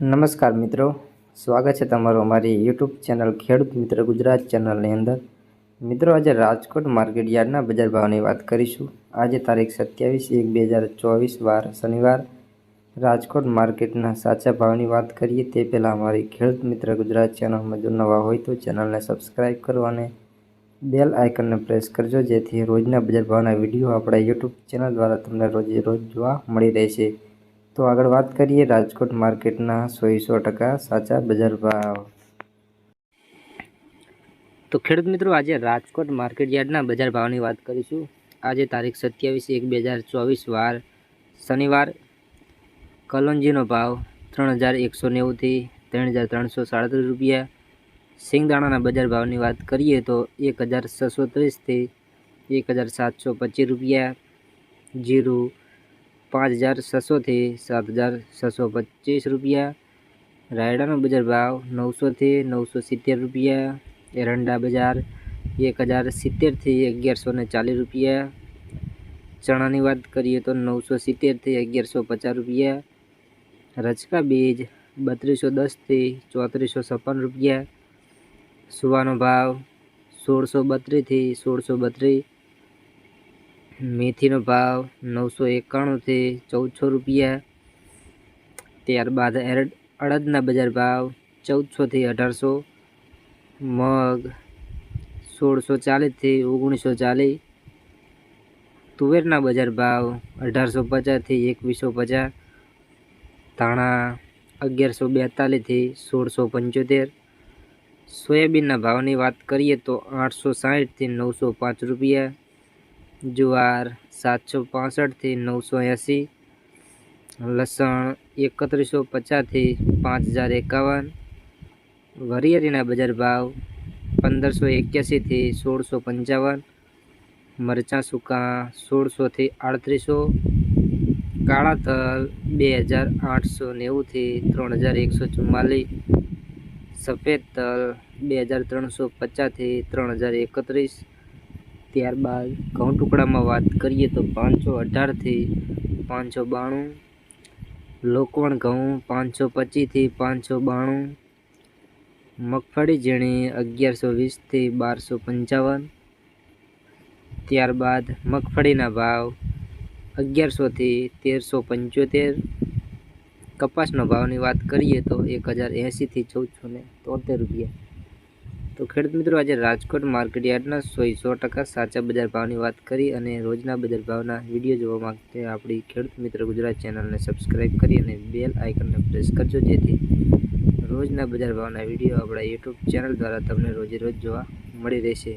નમસ્કાર મિત્રો, સ્વાગત છે તમારું અમારી યુટ્યુબ ચેનલ ખેડૂત મિત્ર ગુજરાત ચેનલની અંદર. મિત્રો, આજે રાજકોટ માર્કેટ યાર્ડના બજાર ભાવની વાત કરીશું. આજે તારીખ સત્યાવીસ એક બે હજાર ચોવીસ, વાર શનિવાર. રાજકોટ માર્કેટના સાચા ભાવની વાત કરીએ, તે પહેલાં અમારી ખેડૂત મિત્ર ગુજરાત ચેનલમાં જો નવા હોય તો ચેનલને સબસ્ક્રાઈબ કરો અને બેલ આઇકનને પ્રેસ કરજો, જેથી રોજના બજાર ભાવના વીડિયો આપણા યુટ્યુબ ચેનલ દ્વારા તમને રોજે રોજ જોવા મળી રહેશે. તો આગળ વાત કરીએ રાજકોટ માર્કેટના સો સો ટકા સાચા બજાર ભાવ. તો ખેડૂત મિત્રો, આજે રાજકોટ માર્કેટ યાર્ડના બજાર ભાવની વાત કરીશું. આજે તારીખ સત્યાવીસ એક બે હજાર ચોવીસ વાર શનિવાર. કલોંજીનો ભાવ ત્રણ હજાર એકસો નેવુંથી ત્રણ હજાર ત્રણસો સાડત્રીસ રૂપિયા. સિંગદાણાના બજાર ભાવની વાત કરીએ તો એક હજાર છસો ત્રીસથી એક હજાર સાતસો પચીસ રૂપિયા. જીરું પાંચ હજાર છસોથી સાત હજાર છસો પચીસ રૂપિયા રાયડાનો બજાર ભાવ નવસોથી નવસો સિત્તેર રૂપિયા એરંડા બજાર એક હજાર સિત્તેરથી અગિયારસો ને ચાલીસ રૂપિયા ચણાની વાત કરીએ તો નવસો સિત્તેરથી અગિયારસો પચાસ રૂપિયા રચકા બીજ બત્રીસો દસથી ચોત્રીસો છપ્પન રૂપિયા સુવાનો ભાવ સોળસો બત્રીસથી સોળસો બત્રીસ મેથીનો ભાવ નવસો એકાણુંથી ચૌદસો રૂપિયા. ત્યારબાદ અડદના બજાર ભાવ ચૌદસોથી અઢારસો. મગ સોળસો ચાલીસથી ઓગણીસો ચાલીસ. તુવેરના બજાર ભાવ અઢારસો પચાસથી એકવીસો પચાસ. ધાણા અગિયારસો બેતાલીસથી સોળસો પંચોતેર. સોયાબીનના ભાવની વાત કરીએ તો આઠસો સાહીઠથી નવસો પાંચ રૂપિયા. જુવાર સાતસો પાસઠથી નવસો એંસી, લસણ એકત્રીસો પચાસથી પાંચ હજાર એકાવન વરિયાળીના બજાર ભાવ પંદરસો એક્યાસીથી સોળસો પંચાવન, મરચાં સૂકા સોળસોથી આડત્રીસો, કાળા તલ બે હજાર આઠસો નેવુંથી ત્રણ હજાર એકસો ચુમ્માલીસ સફેદ તલ બે હજાર ત્રણસો પચાસથી ત્રણ હજાર એકત્રીસ ત્યારબાદ ઘઉં ટુકડામાં વાત કરીએ તો પાંચસો અઢારથી પાંચસો બાણું, લોકવણ ઘઉં પાંચસો પચીસથી પાંચસો બાણું, મગફળી ઝીણી અગિયારસો વીસથી બારસો પંચાવન, ત્યારબાદ મગફળીના ભાવ અગિયારસોથી તેરસો પંચોતેર, કપાસનો ભાવની વાત કરીએ તો એક હજાર એંશીથી ચૌદસો ને તોતેર રૂપિયા. તો ખેડૂત મિત્રો, આજે રાજકોટ માર્કેટ યાર્ડના સો સો ટકા સાચા બજાર ભાવની વાત કરી અને રોજના બજાર ભાવના વીડિયો જોવા માંગતે આપણી ખેડૂત મિત્ર ગુજરાત ચેનલને સબસ્ક્રાઈબ કરી અને બેલ આઇકનને પ્રેસ કરજો, જેથી રોજના બજાર ભાવના વીડિયો આપણા યુટ્યુબ ચેનલ દ્વારા તમને રોજે રોજ જોવા મળી રહેશે.